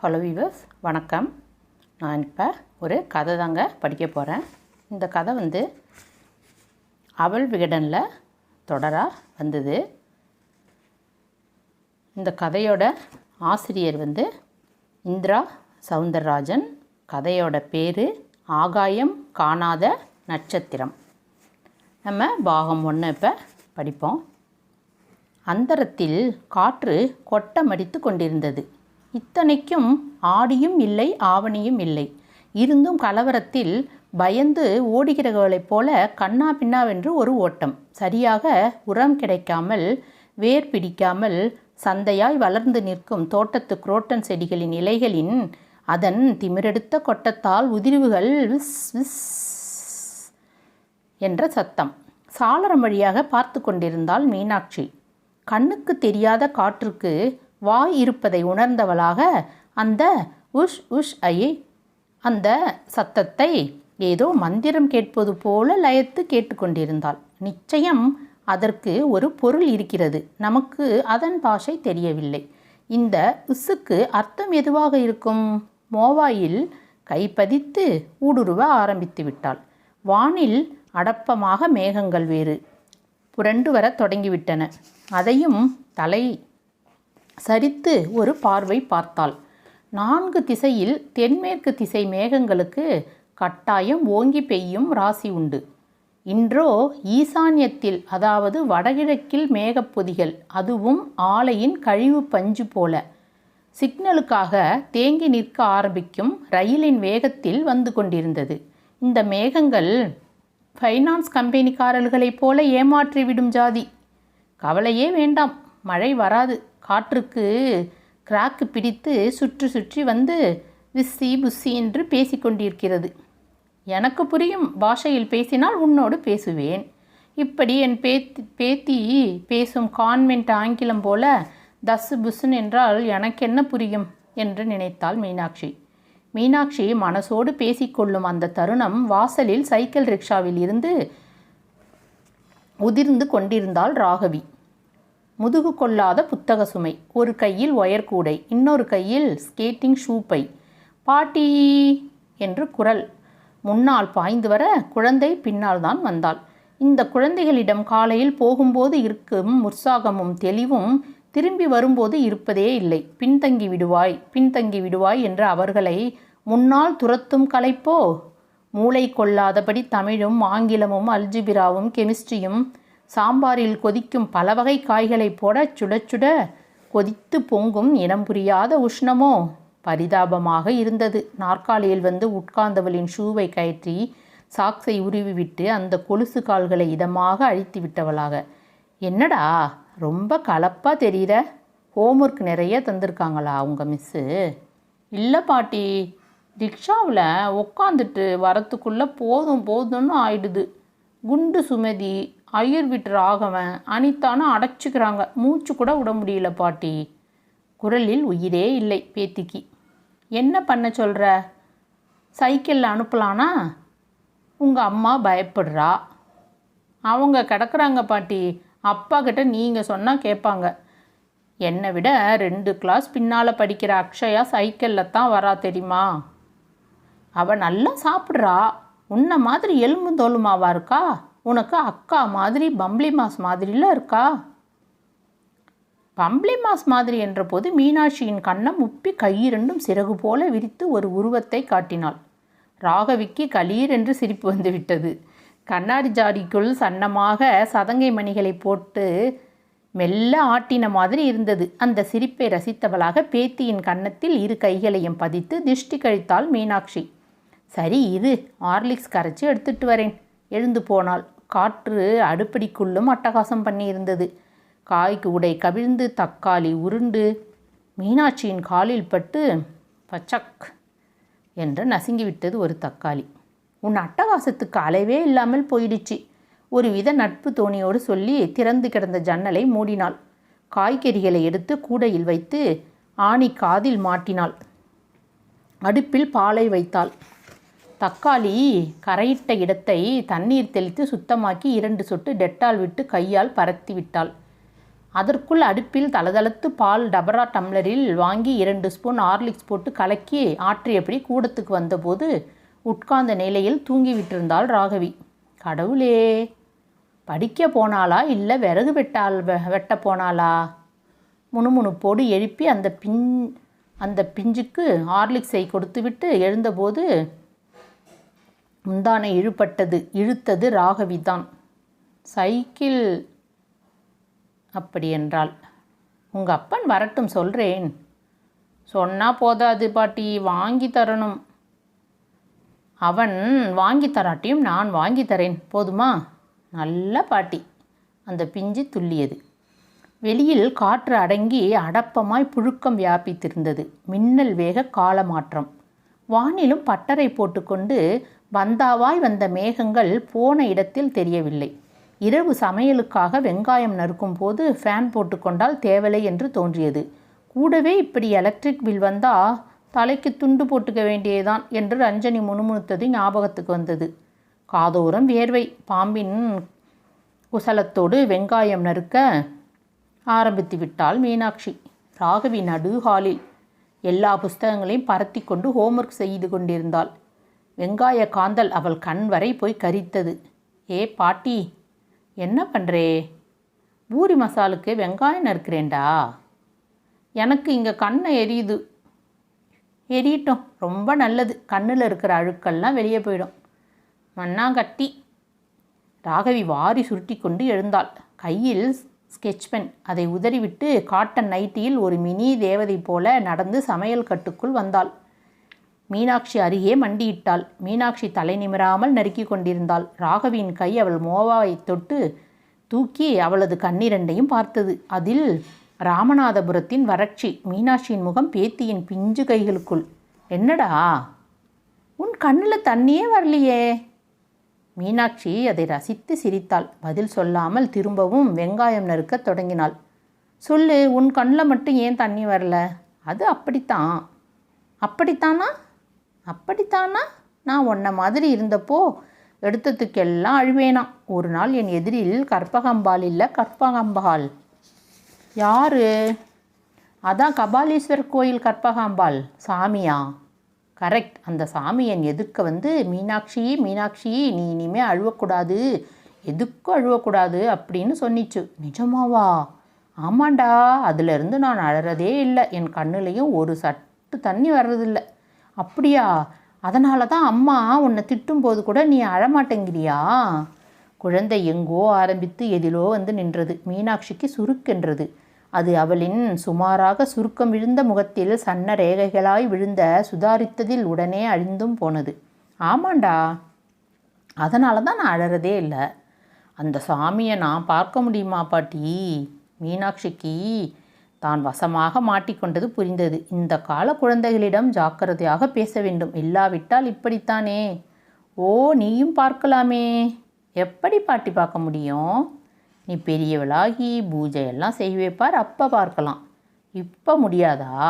Hello viewers வணக்கம். நான் இப்போ ஒரு கதை தாங்க படிக்க போகிறேன் இந்த கதை வந்து அவள் விகடனில் தொடராக வந்தது. இந்த கதையோட ஆசிரியர் வந்து இந்திரா சவுந்தரராஜன். கதையோட பேர் ஆகாயம் காணாத நட்சத்திரம். நம்ம பாகம் ஒன்று இப்போ படிப்போம். அந்தரத்தில் காற்று கொட்டமடித்து கொண்டிருந்தது. இத்தனைக்கும் ஆடியும் இல்லை ஆவணியும் இல்லை. இருந்தும் கலவரத்தில் பயந்து ஓடுகிறவர்களைப் போல கண்ணா பின்னாவென்று ஒரு ஓட்டம். சரியாக உரம் கிடைக்காமல் வேர் பிடிக்காமல் சந்தையாய் வளர்ந்து நிற்கும் தோட்டத்து குரோட்டன் செடிகளின் இலைகளின் அதன் திமிரெடுத்த கொட்டத்தால் உதிர்வுகள் விஸ் விஸ் என்ற சத்தம். சாளரம் வழியாக பார்த்து கொண்டிருந்தாள் மீனாட்சி. கண்ணுக்கு தெரியாத காற்றுக்கு வாய் இருப்பதை உணர்ந்தவளாக அந்த உஷ் உஷ் ஐ அந்த சத்தத்தை ஏதோ மந்திரம் கேட்பது போல லயத்து கேட்டுக்கொண்டிருந்தாள். நிச்சயம் அதற்கு ஒரு பொருள் இருக்கிறது. நமக்கு அதன் பாஷை தெரியவில்லை. இந்த உஸ்ஸுக்கு அர்த்தம் எதுவாக இருக்கும்? மோவாயில் கைப்பதித்து ஊடுருவ ஆரம்பித்து விட்டாள். வானில் அடப்பமாக மேகங்கள் வேறு புரண்டு வரத் தொடங்கிவிட்டன. அதையும் தலை சரித்து ஒரு பார்வை பார்த்தாள். நான்கு திசையில் தென்மேற்கு திசை மேகங்களுக்கு கட்டாயம் ஓங்கி பெய்யும் ராசி உண்டு. இன்றோ ஈசான்யத்தில் அதாவது வடகிழக்கில் மேகப்பொதிகள் அதுவும் ஆலையின் கழிவு பஞ்சு போல. சிக்னலுக்காக தேங்கி நிற்க ஆரம்பிக்கும் ரயிலின் வேகத்தில் வந்து கொண்டிருந்தது. இந்த மேகங்கள் ஃபைனான்ஸ் கம்பெனிக்காரர்களைப் போல ஏமாற்றிவிடும் ஜாதி. கவலையே வேண்டாம் மழை வராது. காற்றுக்கு கிராக்கு பிடித்து சுற்றி சுற்றி வந்து விஸ்ஸி புஸ்ஸி என்று பேசிக்கொண்டிருக்கிறது எனக்கு புரியும் பாஷையில் பேசினால் உன்னோடு பேசுவேன். இப்படி என் பேத்தி பேத்தி பேசும் கான்வென்ட் ஆங்கிலம் போல தஸ்ஸு புஸ்ஸுன் என்றால் எனக்கு என்ன புரியும்? என்று நினைத்தாள் மீனாட்சி. மீனாட்சி மனசோடு பேசிக்கொள்ளும் அந்த தருணம் வாசலில் சைக்கிள் ரிக்ஷாவில் இருந்து உதிர்ந்து கொண்டிருந்தாள் ராகவி. முதுகு கொள்ளாத புத்தக சுமை. ஒரு கையில் ஒயர் கூடை இன்னொரு கையில் ஸ்கேட்டிங் ஷூ பை. பாட்டி! என்று குரல். முன்னால் பாய்ந்து வர குழந்தை பின்னால் தான் வந்தாள். இந்த குழந்தைகளிடம் காலையில் போகும்போது இருக்கும் உற்சாகமும் தெளிவும் திரும்பி வரும்போது இருப்பதே இல்லை. பின்தங்கி விடுவாய் பின்தங்கி விடுவாய் என்று அவர்களை முன்னால் துரத்தும் கலைப்போ? மூளை கொள்ளாதபடி தமிழும் ஆங்கிலமும் அல்ஜிபிராவும் கெமிஸ்ட்ரியும் சாம்பாரில் கொதிக்கும் பல வகை காய்களை போட சுட சுட கொதித்து பொங்கும் இனம் புரியாத உஷ்ணமோ? பரிதாபமாக இருந்தது. நாற்காலியில் வந்து உட்கார்ந்தவளின் ஷூவை கயற்றி சாக்ஸை உருவி விட்டு அந்த கொலுசு கால்களை இதமாக அழித்து விட்டவளாக. என்னடா ரொம்ப கலப்பாக தெரிகிற ஹோம்ஒர்க் நிறைய தந்திருக்காங்களா அவங்க மிஸ்ஸு? இல்லை பாட்டி ரிக்ஷாவில் உட்காந்துட்டு வரத்துக்குள்ளே போதும் போதும்னு ஆயிடுது. குண்டு சுமதி ஐயர் வீட்டு ராகவன் அனிதானும் அடைச்சிக்கிறாங்க. மூச்சு கூட விட முடியல பாட்டி. குரலில் உயிரே இல்லை பேத்திக்கு. என்ன பண்ண சொல்கிற சைக்கிளில் அனுப்பலானா? உங்கள் அம்மா பயப்படுறா. அவங்க கிடக்குறாங்க பாட்டி. அப்பா கிட்ட நீங்கள் சொன்னால் கேட்பாங்க. என்னை விட ரெண்டு கிளாஸ் பின்னால் படிக்கிற அக்ஷயா சைக்கிளில் தான் வரா தெரியுமா? அவள் நல்லா சாப்பிட்றா. உன்னை மாதிரி எலும்பு தோலுமாவா இருக்கா? உனக்கு அக்கா மாதிரி பம்ப்ளி மாஸ் மாதிரில இருக்கா? பம்ப்ளி மாஸ் மாதிரி என்றபோது மீனாட்சியின் கண்ணம் உப்பி கையிரண்டும் சிறகு போல விரித்து ஒரு உருவத்தை காட்டினாள். ராகவிக்கு கலீர் என்று சிரிப்பு வந்துவிட்டது கண்ணாடி ஜாடிக்குள் சன்னமாக சதங்கை மணிகளை போட்டு மெல்ல ஆட்டின மாதிரி இருந்தது. அந்த சிரிப்பை ரசித்தவளாக பேத்தியின் கன்னத்தில் இரு கைகளையும் பதித்து திஷ்டி கழித்தாள் மீனாட்சி. சரி இரு ஹார்லிக்ஸ் கரைச்சி எடுத்துட்டு வரேன். எழுந்து போனாள். காற்று அடுப்படிக்குள்ளும் அட்டகாசம் பண்ணியிருந்தது. காய்க்கு உடை கவிழ்ந்து தக்காளி உருண்டு மீனாட்சியின் காலில் பட்டு பச்சக் என்று நசுங்கிவிட்டது ஒரு தக்காளி. உன் அட்டகாசத்துக்கு அளவே இல்லாமல் போயிடுச்சு. ஒருவித நட்பு தோணியோடு சொல்லி திறந்து கிடந்த ஜன்னலை மூடினாள். காய்கறிகளை எடுத்து கூடையில் வைத்து ஆணி காதில் மாட்டினாள். அடுப்பில் பாலை வைத்தாள். தக்காளி கரையிட்ட இடத்தை தண்ணீர் தெளித்து சுத்தமாக்கி இரண்டு சொட்டு டெட்டால் விட்டு கையால் பரத்தி விட்டாள். அதற்குள் அடுப்பில் தளதளத்து பால் டபரா டம்ளரில் வாங்கி இரண்டு ஸ்பூன் ஹார்லிக்ஸ் போட்டு கலக்கி ஆற்றியபடி கூடத்துக்கு வந்தபோது உட்கார்ந்த நிலையில் தூங்கி விட்டிருந்தாள் ராகவி. கடவுளே படிக்க போனாளா இல்லை விறகு வெட்டால் வெ- வெட்ட போனாளா? முணுமுணுப்போடு எழுப்பி அந்த பின் அந்த பிஞ்சுக்கு ஹார்லிக்ஸை கொடுத்துவிட்டு எழுந்தபோது முந்தானை இழுபட்டது இழுத்தது ராகவிதான். சைக்கிள் அப்படி என்றாள். உங்கள் அப்பன் வரட்டும் சொல்கிறேன் சொன்னா போதாது பாட்டி வாங்கி தரணும். அவன் வாங்கி தராட்டியும் நான் வாங்கி தரேன். போதுமா? நல்ல பாட்டி. அந்த பிஞ்சு துள்ளியது. வெளியில் காற்று அடங்கி அடப்பமாய் புழுக்கம் வியாபித்திருந்தது. மின்னல் வேக காலமாற்றம். வானிலும் பட்டறை போட்டுக்கொண்டு வந்தாவாய் வந்த மேகங்கள் போன இடத்தில் தெரியவில்லை. இரவு சமையலுக்காக வெங்காயம் நறுக்கும் போது ஃபேன் போட்டுக்கொண்டால் தேவலை என்று தோன்றியது. கூடவே இப்படி எலக்ட்ரிக் பில் வந்தா தலைக்கு துண்டு போட்டுக்க வேண்டியதுதான் என்று ரஞ்சனி முணுமுணுத்தது ஞாபகத்துக்கு வந்தது. காதோரம் வேர்வை. பாம்பின் குசலத்தோடு வெங்காயம் நறுக்க ஆரம்பித்து விட்டாள் மீனாட்சி. ராகவி நடு ஹாலில் எல்லா புஸ்தகங்களையும் பரத்தி கொண்டு ஹோம்ஒர்க் செய்து கொண்டிருந்தாள். வெங்காய காந்தல் அவள் கண் வரை போய் கரித்தது. ஏ பாட்டி என்ன பண்ணுறே பூரி மசாலுக்கு வெங்காயம் நறுக்கிறேன்டா. எனக்கு இங்கே கண்ணை எரியுது. எரியட்டும் ரொம்ப நல்லது. கண்ணில் இருக்கிற அழுக்கெல்லாம் வெளியே போயிடும். மண்ணாங்கட்டி. ராகவி வாரி சுருட்டி கொண்டு எழுந்தாள். கையில் ஸ்கெட்ச் பென். அதை உதறிவிட்டு காட்டன் நைட்டியில் ஒரு மினி தேவதை போல நடந்து சமையல் கட்டுக்குள் வந்தாள். மீனாட்சி அருகே மண்டியிட்டாள். மீனாட்சி தலை நிமிராமல் நறுக்கி கொண்டிருந்தாள். ராகவியின் கை அவள் மோவாவை தொட்டு தூக்கி அவளது கண்ணிரண்டையும் பார்த்தது. அதில் ராமநாதபுரத்தின் வறட்சி மீனாட்சியின் முகம் பேத்தியின் பிஞ்சு கைகளுக்குள். என்னடா? உன் கண்ணில் தண்ணியே வரலையே. மீனாட்சி அதை ரசித்து சிரித்தாள். பதில் சொல்லாமல் திரும்பவும் வெங்காயம் நறுக்கத் தொடங்கினாள். சொல்லு உன் கண்ணில் மட்டும் ஏன் தண்ணி வரல? அது அப்படித்தான். அப்படித்தானா? அப்படித்தானா? நான் உன்ன மாதிரி இருந்தப்போ எடுத்ததுக்கெல்லாம் அழுவேனாம் ஒரு நாள் என் எதிரில் கற்பகம்பால் இல்லை கற்பகம்பால். யாரு? அதான் கபாலீஸ்வர் கோயில் கற்பகாம்பாள் சாமியா? கரெக்ட் அந்த சாமி என் எதிர்க்க வந்து மீனாட்சி மீனாட்சி நீ இனிமே அழுவக்கூடாது. எதுக்கும் அழுவக்கூடாது அப்படின்னு சொன்னிச்சு. நிஜமாவா? ஆமாண்டா. அதிலிருந்து நான் அழறதே இல்லை. என் கண்ணுலேயும் ஒரு சட்டு தண்ணி வர்றதில்ல. அப்படியா? அதனால தான் அம்மா உன்னை திட்டும்போது கூட நீ அழமாட்டேங்கிறியா? குழந்தை எங்கோ ஆரம்பித்து எதிலோ வந்து நின்றது. மீனாட்சிக்கு சுருக்கென்றது. அது அவளின் சுமாராக சுருக்கம் விழுந்த முகத்தில் சன்ன ரேகைகளாய் விழுந்த சுதாரித்ததில் உடனே அழிந்தும் போனது. ஆமாண்டா. அதனால தான் நான் அழறதே இல்லை. அந்த சாமியை நான் பார்க்க முடியுமா பாட்டி? மீனாட்சிக்கு தான் வசமாக மாட்டிக்கொண்டது புரிந்தது. இந்த கால குழந்தைகளிடம் ஜாக்கிரதையாக பேச வேண்டும். இல்லாவிட்டால் இப்படித்தானே? ஓ நீயும் பார்க்கலாமே. எப்படி பாட்டி பார்க்க முடியும்? நீ பெரியவளாகி பூஜை எல்லாம் செய்வே பார் அப்போ பார்க்கலாம். இப்போ முடியாதா?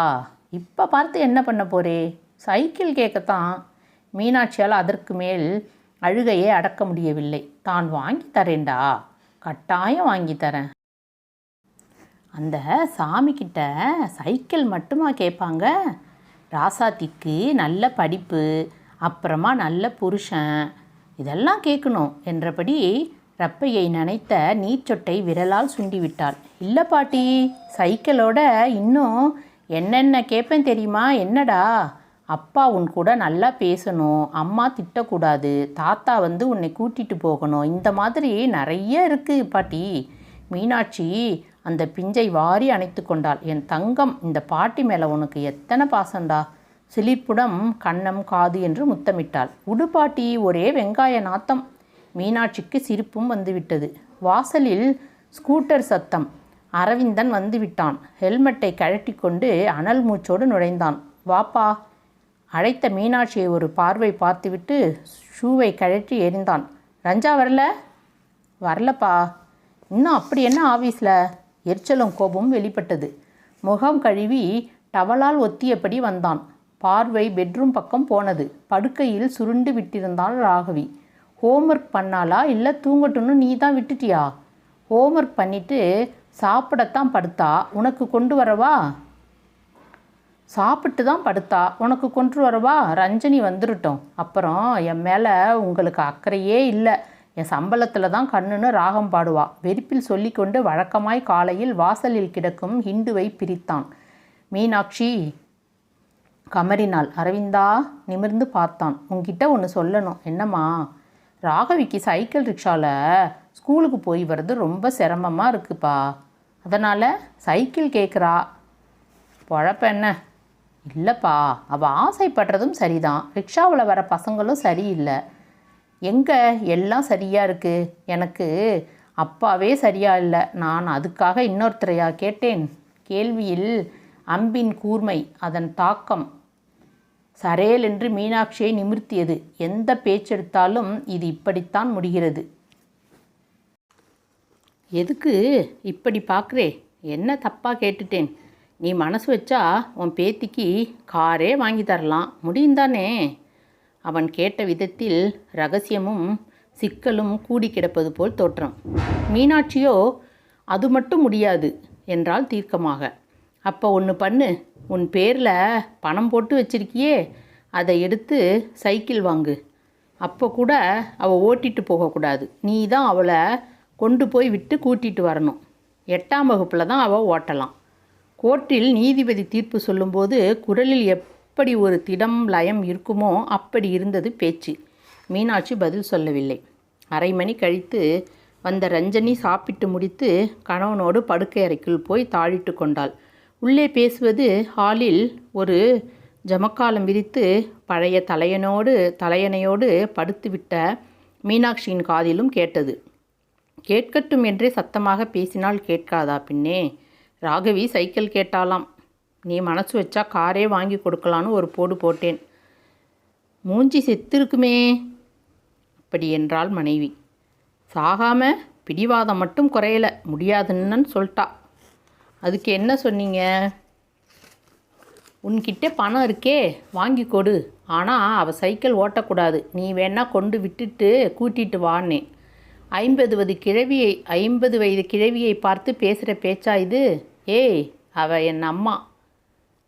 இப்போ பார்த்து என்ன பண்ண போறே? சைக்கிள் கேட்கத்தான். மீனாட்சியால் அதற்கு மேல் அழுகையை அடக்க முடியவில்லை. தான் வாங்கி தரேன்டா. கட்டாயம் வாங்கி தரேன். அந்த சாமிக்கிட்ட சைக்கிள் மட்டுமா கேட்பாங்க? ராசாத்திக்கு நல்ல படிப்பு அப்புறமா நல்ல புருஷன் இதெல்லாம் கேட்கணும் என்றபடி ரப்பையை நனைத்த நீச்சொட்டை விரலால் சுண்டிவிட்டாள். இல்லை பாட்டி சைக்கிளோட இன்னும் என்னென்ன கேட்பேன் தெரியுமா? என்னடா? அப்பா உன் கூட நல்லா பேசணும் அம்மா திட்டக்கூடாது தாத்தா வந்து உன்னை கூட்டிகிட்டு போகணும் இந்த மாதிரி நிறைய இருக்குது பாட்டி. மீனாட்சி அந்த பிஞ்சை வாரி அணைத்து கொண்டாள். என் தங்கம் இந்த பாட்டி மேலே உனக்கு எத்தனை பாசண்டா சிலிப்புடம் கன்னம் காது என்று முத்தமிட்டாள். உடுபாட்டி ஒரே வெங்காய நாத்தம். மீனாட்சிக்கு சிரிப்பும் வந்துவிட்டது. வாசலில் ஸ்கூட்டர் சத்தம். அரவிந்தன் வந்துவிட்டான். ஹெல்மெட்டை கழட்டி கொண்டு அனல் மூச்சோடு நுழைந்தான். வாப்பா. அழைத்த மீனாட்சியை ஒரு பார்வை பார்த்துவிட்டு ஷூவை கழற்றி எறிந்தான். ரஞ்சா வரல? வரலப்பா. இன்னும் அப்படி என்ன ஆஃபீஸில் எரிச்சலும் கோபமும் வெளிப்பட்டது. முகம் கழுவி டவலால் ஒத்தியபடி வந்தான். பார்வை பெட்ரூம் பக்கம் போனது. படுக்கையில் சுருண்டு விட்டிருந்தாள் ராகவி. ஹோம்ஒர்க் பண்ணாளா? இல்லை தூங்கட்டும்னு நீ தான் விட்டுட்டியா? ஹோம்ஒர்க் பண்ணிட்டு சாப்பிடத்தான் படுத்தா? உனக்கு கொண்டு வரவா? சாப்பிட்டு தான் படுத்தா? உனக்கு கொண்டு வரவா? ரஞ்சனி வந்துருட்டோம். அப்புறம் என் மேலே உங்களுக்கு அக்கறையே இல்லை. என் சம்பளத்தில் தான் கண்ணுன்னு ராகம் பாடுவா. வெறுப்பில் சொல்லிக்கொண்டு வழக்கமாய் காலையில் வாசலில் கிடக்கும் ஹிண்டுவை பிரித்தான். மீனாட்சி கமரினால் அரவிந்தா நிமிர்ந்து பார்த்தான். உங்ககிட்ட ஒன்று சொல்லணும். என்னம்மா? ராகவிக்கு சைக்கிள் ரிக்ஷாவில் ஸ்கூலுக்கு போய் வர்றது ரொம்ப சிரமமாக இருக்குப்பா. அதனால் சைக்கிள் கேட்குறா பொழப்ப என்ன? இல்லைப்பா. அவள் ஆசைப்படுறதும் சரிதான். ரிக்ஷாவில் வர பசங்களும் சரியில்லை. எங்கே? எல்லாம் சரியாக இருக்குது எனக்கு அப்பாவே சரியா இல்லை. நான் அதுக்காக இன்னொருத்தரையா கேட்டேன். கேள்வியில் அம்பின் கூர்மை அதன் தாக்கம் சரேல் என்று மீனாட்சியை நிமிர்த்தியது. எந்த பேச்செடுத்தாலும் இது இப்படித்தான் முடிகிறது. எதுக்கு இப்படி பார்க்குறே என்ன தப்பாக கேட்டுட்டேன்? நீ மனசு வச்சா உன் பேத்திக்கு காரே வாங்கி தரலாம். முடியும் தானே அவன் கேட்ட விதத்தில் ரகசியமும் சிக்கலும் கூடி கிடப்பது போல் தோற்றம். மீனாட்சியோ அது மட்டும் முடியாது என்றால் தீர்க்கமாக. அப்போ ஒன்று பண்ணு. உன் பேரில் பணம் போட்டு வச்சிருக்கியே அதை எடுத்து சைக்கிள் வாங்கு. அப்போ கூட அவள் ஓட்டிட்டு போகக்கூடாது நீ தான் அவளை கொண்டு போய் விட்டு கூட்டிட்டு வரணும். எட்டாம் வகுப்பில் தான் அவள் ஓட்டலாம். கோர்ட்டில் நீதிபதி தீர்ப்பு சொல்லும்போது குரலில் எப் எப்படி ஒரு திடம் லயம் இருக்குமோ அப்படி இருந்தது பேச்சு. மீனாட்சி பதில் சொல்லவில்லை. அரை மணி கழித்து வந்த ரஞ்சனி சாப்பிட்டு முடித்து கணவனோடு படுக்கை அறைக்குள் போய் தாழிட்டு கொண்டாள். உள்ளே பேசுவது ஹாலில் ஒரு ஜமக்காலம் விரித்து பழைய தலையனோடு தலையணையோடு படுத்துவிட்ட மீனாட்சியின் காதிலும் கேட்டது. கேட்கட்டும் என்றே சத்தமாக பேசினால் கேட்காதா பின்னே? ராகவி சைக்கிள் கேட்டாலாம் நீ மனசு வச்சா காரே வாங்கி கொடுக்கலான்னு ஒரு போடு போட்டேன். மூஞ்சி செத்திருக்குமே அப்படி என்றாள் மனைவி. சாகாம பிடிவாதம் மட்டும் குறையல முடியாதுன்னு சொல்லிட்டா அதுக்கு என்ன சொன்னீங்க? உன்கிட்ட பணம் இருக்கே வாங்கி கொடு. ஆனால் அவள் சைக்கிள் ஓட்டக்கூடாது. நீ வேணா கொண்டு விட்டுட்டு கூட்டிட்டு வான்னேன் ஐம்பது வயது கிழவியை ஐம்பது வயது கிழவியை பார்த்து பேசுகிற பேச்சா இது? ஏய் அவ என் அம்மா.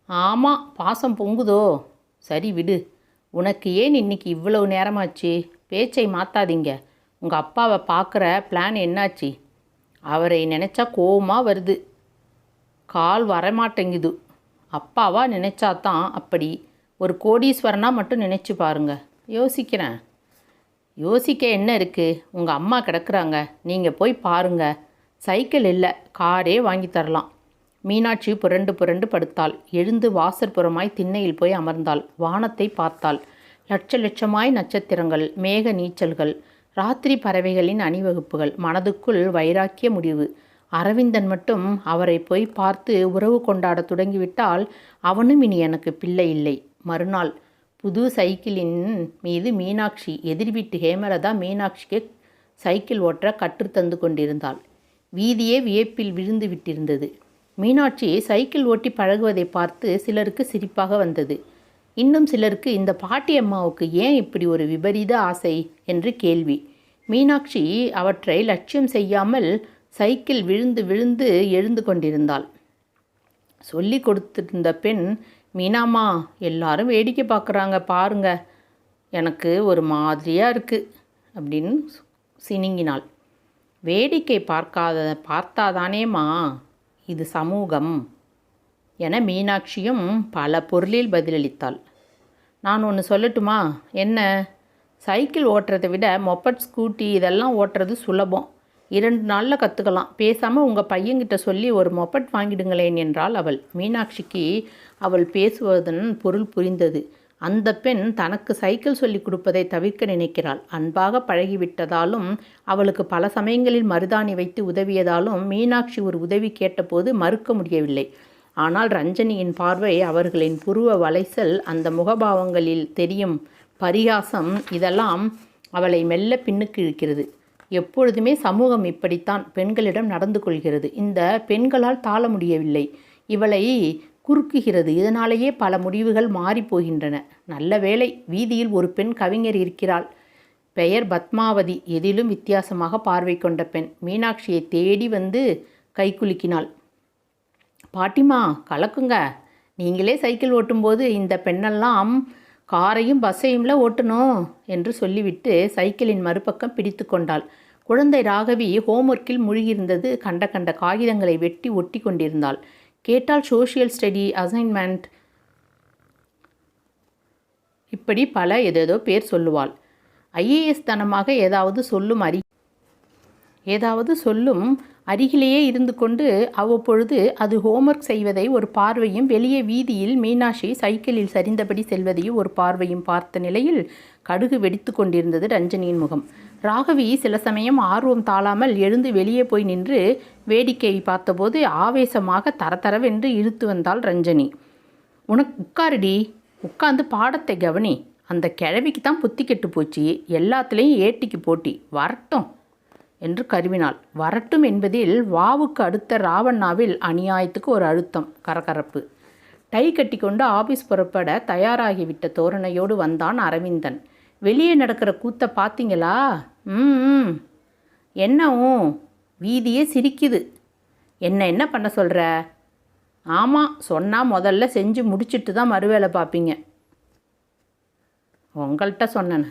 ஆமாம் பாசம் பொங்குதோ? சரி விடு. உனக்கு ஏன் இன்னைக்கு இவ்வளவு நேரமாச்சு? பேச்சை மாத்தாதீங்க. உங்கள் அப்பாவை பார்க்குற பிளான் என்னாச்சு? அவரை நினச்சா கோவமாக வருது. கால் வரமாட்டேங்குது. அப்பாவா நினைச்சாதான் அப்படி. ஒரு கோடீஸ்வரனாக மட்டும் நினச்சி பாருங்க. யோசிக்கிறேன். யோசிக்க என்ன இருக்குது உங்கள் அம்மா கிடக்குறாங்க. நீங்கள் போய் பாருங்கள் சைக்கிள் இல்லை. காரே வாங்கி தரலாம். மீனாட்சி புரண்டு புரண்டு படுத்தாள். எழுந்து வாசற்புறமாய் திண்ணையில் போய் அமர்ந்தாள். வானத்தை பார்த்தாள். லட்ச லட்சமாய் நட்சத்திரங்கள் மேக நீச்சல்கள் ராத்திரி பறவைகளின் அணிவகுப்புகள் மனதுக்குள் வைராக்கிய முடிவு. அரவிந்தன் மட்டும் அவரை போய் பார்த்து உறவு கொண்டாட தொடங்கிவிட்டால் அவனும் இனி எனக்கு பிள்ளை இல்லை. மறுநாள் புது சைக்கிளின் மீது மீனாட்சி எதிர் வீட்டு ஹேமலதா மீனாட்சிக்கு சைக்கிள் ஓட்ட கற்றுத்தந்து கொண்டிருந்தாள். வீதியே வியப்பில் விழுந்து விட்டிருந்தது. மீனாட்சி சைக்கிள் ஓட்டி பழகுவதை பார்த்து சிலருக்கு சிரிப்பாக வந்தது. இன்னும் சிலருக்கு இந்த பாட்டி அம்மாவுக்கு ஏன் இப்படி ஒரு விபரீத ஆசை? என்று கேள்வி. மீனாட்சி அவற்றை லட்சியம் செய்யாமல் சைக்கிள் விழுந்து விழுந்து எழுந்து கொண்டிருந்தாள். சொல்லி கொடுத்திருந்த பெண் மீனாம்மா எல்லாரும் வேடிக்கை பார்க்குறாங்க பாருங்க. எனக்கு ஒரு மாதிரியாக இருக்குது அப்படின்னு சினிங்கினாள். வேடிக்கை பார்க்காத பார்த்தாதானேம்மா? இது சமூகம் என மீனாட்சியும் பல பொருளில் பதிலளித்தாள். நான் ஒன்று சொல்லட்டுமா? என்ன? சைக்கிள் ஓட்டுறதை விட மொப்பட் ஸ்கூட்டி இதெல்லாம் ஓட்டுறது சுலபம். இரண்டு நாளில் கற்றுக்கலாம் பேசாமல் உங்கள் பையன்கிட்ட சொல்லி ஒரு மொப்பட் வாங்கிடுங்களேன் என்றாள் அவள். மீனாட்சிக்கு அவள் பேசுவதன் பொருள் புரிந்தது. அந்த பெண் தனக்கு சைக்கிள் சொல்லிக் கொடுப்பதை தவிர்க்க நினைக்கிறாள். அன்பாக பழகிவிட்டதாலும் அவளுக்கு பல சமயங்களில் மருதாணி வைத்து உதவியதாலும் மீனாட்சி ஒரு உதவி கேட்டபோது மறுக்க முடியவில்லை. ஆனால் ரஞ்சனியின் பார்வை அவர்களின் புருவ வளைசல் அந்த முகபாவங்களில் தெரியும் பரிகாசம் இதெல்லாம் அவளை மெல்ல பின்னுக்கு இழுக்கிறது. எப்பொழுதுமே சமூகம் இப்படித்தான் பெண்களிடம் நடந்து கொள்கிறது. இந்த பெண்களால் தாழ முடியவில்லை. இவளை குறுக்குகிறது. இதனாலேயே பல முடிவுகள் மாறிப்போகின்றன நல்ல வேளை வீதியில் ஒரு பெண் கவிஞர் இருக்கிறாள். பெயர் பத்மாவதி. எதிலும் வித்தியாசமாக பார்வை கொண்ட பெண். மீனாட்சியை தேடி வந்து கைக்குலுக்கினாள் பாட்டிமா கலக்குங்க. நீங்களே சைக்கிள் ஓட்டும்போது இந்த பெண்ணெல்லாம் காரையும் பஸ்ஸையும்ல ஓட்டணும் என்று சொல்லிவிட்டு சைக்கிளின் மறுபக்கம் பிடித்து கொண்டாள். குழந்தை ராகவி ஹோம்ஒர்க்கில் மூழ்கியிருந்தது. கண்ட கண்ட காகிதங்களை வெட்டி ஒட்டி கொண்டிருந்தாள். கேட்டால் சோஷியல் ஸ்டடி அசைன்மெண்ட் இப்படி பல ஏதேதோ பேர் சொல்லுவாள். ஐஏஎஸ் தனமாக ஏதாவது சொல்லும் அறி ஏதாவது சொல்லும் அருகிலேயே இருந்து கொண்டு அவ்வப்பொழுது அது ஹோம்ஒர்க் செய்வதை ஒரு பார்வையும் வெளியே வீதியில் மீனாட்சி சைக்கிளில் சரிந்தபடி செல்வதையும் ஒரு பார்வையும் பார்த்த நிலையில் கடுகு வெடித்து கொண்டிருந்தது ரஞ்சனியின் முகம். ராகவி சில சமயம் ஆர்வம் தாழாமல் எழுந்து வெளியே போய் நின்று வேடிக்கையை பார்த்தபோது ஆவேசமாக தரதரவென்று இழுத்து வந்தாள் ரஞ்சனி. உனக்கு உட்காருடி. உட்காந்து பாடத்தை கவனி. அந்த கிழவிக்கு தான் புத்தி கெட்டு போச்சு. எல்லாத்துலேயும் ஏட்டிக்கு போட்டி. வரட்டும் என்று கருவினாள். வரட்டும் என்பதில் வாவுக்கு அடுத்த ராவண்ணாவில் அநியாயத்துக்கு ஒரு அழுத்தம் கரகரப்பு. டை கட்டிக்கொண்டு ஆபீஸ் புறப்பட தயாராகிவிட்ட தோரணையோடு வந்தான் அரவிந்தன். வெளியே நடக்கிற கூத்தை பார்த்தீங்களா ம் என்னவும்? வீதியே சிரிக்குது. என்ன என்ன பண்ண சொல்கிற ஆமாம் சொன்னால் முதல்ல செஞ்சு முடிச்சுட்டு தான் மறுவேலை பார்ப்பீங்க உங்கள்கிட்ட சொன்னேன்.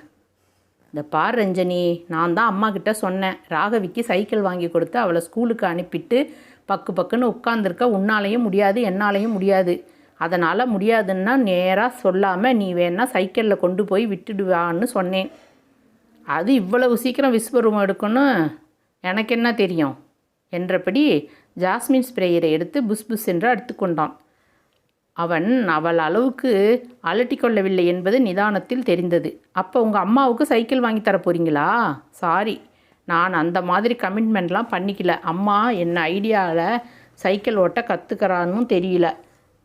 இந்த பார் ரஞ்சனி நான் தான் அம்மா கிட்ட சொன்னேன். ராகவிக்கு சைக்கிள் வாங்கி கொடுத்து அவளை ஸ்கூலுக்கு அனுப்பிட்டு பக்கு பக்குன்னு உட்காந்துருக்க உன்னாலையும் முடியாது என்னாலையும் முடியாது. அதனால் முடியாதுன்னா நேராக சொல்லாமல் நீ வேணால் சைக்கிளில் கொண்டு போய் விட்டுடுவான்னு சொன்னேன். அது இவ்வளவு சீக்கிரம் விஸ்வரூபம் எடுக்கணும்? எனக்கு என்ன தெரியும்? என்றபடி ஜாஸ்மின் ஸ்ப்ரேயரை எடுத்து புஸ் புஸ் என்று அடுத்துக்கொண்டான் அவன் அவள் அளவுக்கு அலட்டிக்கொள்ளவில்லை என்பது நிதானத்தில் தெரிந்தது. அப்போ உங்கள் அம்மாவுக்கு சைக்கிள் வாங்கி தர போகிறீங்களா சாரி நான் அந்த மாதிரி கமிட்மெண்ட்லாம் பண்ணிக்கல. அம்மா என்ன ஐடியாவில் சைக்கிள் ஓட்ட கற்றுக்கிறான்னு தெரியல.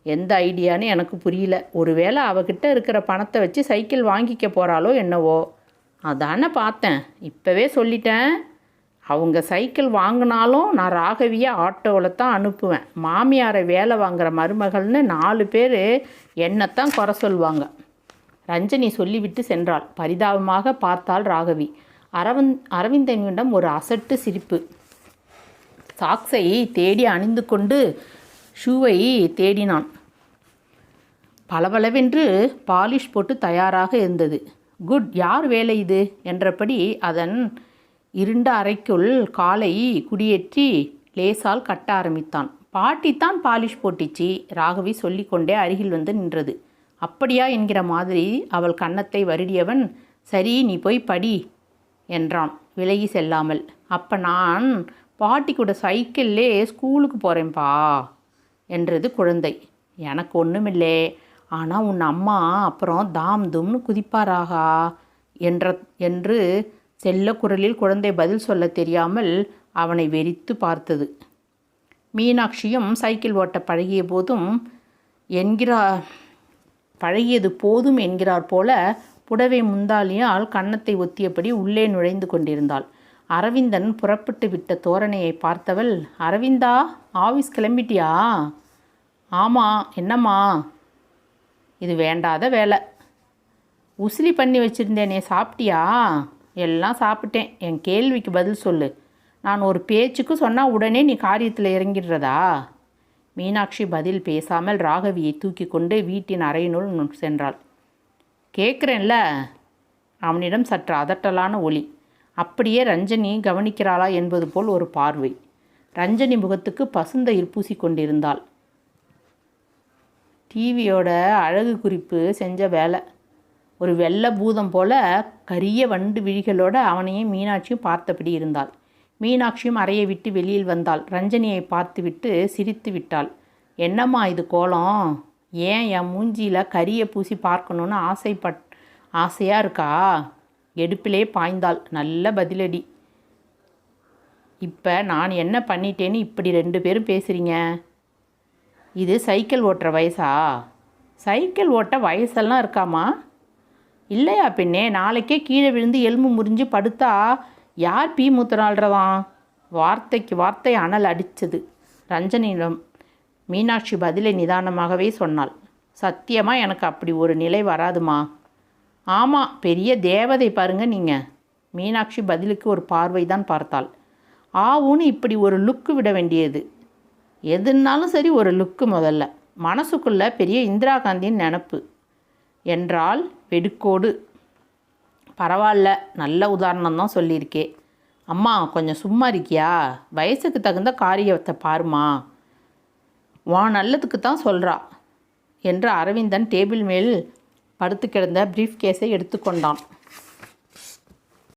எந்த ஐடியான்னு எனக்கு புரியல. ஒருவேளை அவகிட்ட இருக்கிற பணத்தை வச்சு சைக்கிள் வாங்கிக்க போகிறாளோ என்னவோ. அதானே பார்த்தேன். இப்போவே சொல்லிட்டேன். அவங்க சைக்கிள் வாங்கினாலும் நான் ராகவியை ஆட்டோவில் தான் அனுப்புவேன். மாமியாரை வேலை வாங்குற மருமகள்னு நாலு பேர் என்னத்தான் குறை சொல்லுவாங்க. ரஞ்சனி சொல்லிவிட்டு சென்றாள். பரிதாபமாக பார்த்தாள் ராகவி. அரவிந்த் அரவிந்தனிடம் ஒரு அசட்டு சிரிப்பு. சாக்ஸை தேடி அணிந்து கொண்டு ஷூவை தேடினான். பளபளவென்று பாலிஷ் போட்டு தயாராக இருந்தது. குட் யார் வேலை இது? என்றபடி அதன் இருண்ட அறைக்குள் காலை குடியேற்றி லேசால் கட்ட ஆரம்பித்தான். பாட்டித்தான் பாலிஷ் போட்டிச்சு ராகவி சொல்லிக்கொண்டே அருகில் வந்து நின்றது. அப்படியா? என்கிற மாதிரி அவள் கன்னத்தை வருடியவன் சரி நீ போய் படி என்றான். விலகி செல்லாமல். அப்போ நான் பாட்டி கூட சைக்கிள்லே ஸ்கூலுக்கு போகிறேன்ப்பா என்றது குழந்தை. எனக்கு ஒன்றுமில்லே ஆனால் உன் அம்மா அப்புறம் தாம் தும்னு குதிப்பாராகா? என்ற என்று செல்ல குரலில் குழந்தை பதில் சொல்ல தெரியாமல் அவனை வெறித்து பார்த்தது. மீனாட்சியும் சைக்கிள் ஓட்ட பழகிய போதும் என்கிறார் பழகியது போதும் என்கிறார் போல புடவை முந்தாலியால் கன்னத்தை ஒத்தியபடி உள்ளே நுழைந்து கொண்டிருந்தாள். அரவிந்தன் புறப்பட்டு விட்ட தோரணையை பார்த்தவள் அரவிந்தா ஆஃபீஸ் கிளம்பிட்டியா? ஆமாம் என்னம்மா? இது வேண்டாத வேலை. உசிலி பண்ணி வச்சுருந்தேனே சாப்பிட்டியா? எல்லாம் சாப்பிட்டேன். என் கேள்விக்கு பதில் சொல்லு. நான் ஒரு பேச்சுக்கு சொன்னால் உடனே நீ காரியத்தில் இறங்கிடுறதா? மீனாட்சி பதில் பேசாமல் ராகவியை தூக்கி கொண்டு வீட்டின் அறையினுள் சென்றாள். கேட்குறேன்ல அவனிடம் சற்று அதட்டலான ஒளி அப்படியே ரஞ்சனி கவனிக்கிறாளா என்பது போல் ஒரு பார்வை. ரஞ்சனி முகத்துக்கு பசுந்தயிர் பூசி கொண்டிருந்தாள் டிவியோட அழகு குறிப்பு செஞ்ச வேலை. ஒரு வெள்ளை பூதம் போல கரிய வண்டு விழிகளோடு அவனையும் மீனாட்சியும் பார்த்தபடி இருந்தாள். மீனாட்சியும் அறையை விட்டு வெளியில் வந்தாள். ரஞ்சனியை பார்த்துவிட்டு சிரித்து விட்டாள். என்னம்மா இது கோலம்? ஏன் என் மூஞ்சியில் கரியை பூசி பார்க்கணுன்னு ஆசைப்பட் ஆசையாக இருக்கா? எடுப்பிலே பாய்ந்தாள். நல்ல பதிலடி. இப்போ நான் என்ன பண்ணிட்டேன்னு இப்படி ரெண்டு பேரும் பேசுகிறீங்க இது சைக்கிள் ஓட்டுற வயசா? சைக்கிள் ஓட்ட வயசெல்லாம் இருக்காமா இல்லையா பெண்ணே நாளைக்கே கீழே விழுந்து எலும்பு முறிஞ்சு படுத்தா யார் பீ மூத்தனாள்றதான் வார்த்தைக்கு வார்த்தை அனல் அடித்தது ரஞ்சனியிடம் மீனாட்சி பதிலை நிதானமாகவே சொன்னாள். சத்தியமாக எனக்கு அப்படி ஒரு நிலை வராதுமா? ஆமாம் பெரிய தேவதை பாருங்க நீங்கள் மீனாட்சி பதிலுக்கு ஒரு பார்வை தான் பார்த்தாள் ஆவுன்னு இப்படி ஒரு லுக்கு விட வேண்டியது. எதுனாலும் சரி ஒரு லுக்கு முதல்ல. மனசுக்குள்ள பெரிய இந்திரா காந்தியின் நினப்பு. என்றால் வெடுக்கோடு. பரவாயில்ல நல்ல உதாரணம் தான் சொல்லியிருக்கே. அம்மா கொஞ்சம் சும்மா இருக்கியா? வயசுக்கு தகுந்த காரியத்தை பாருமா. உன் நல்லதுக்கு தான் சொல்கிறா என்று அரவிந்தன் டேபிள் மேல் படுத்து கிடந்த ப்ரீஃப் கேஸை எடுத்துக்கொண்டான்.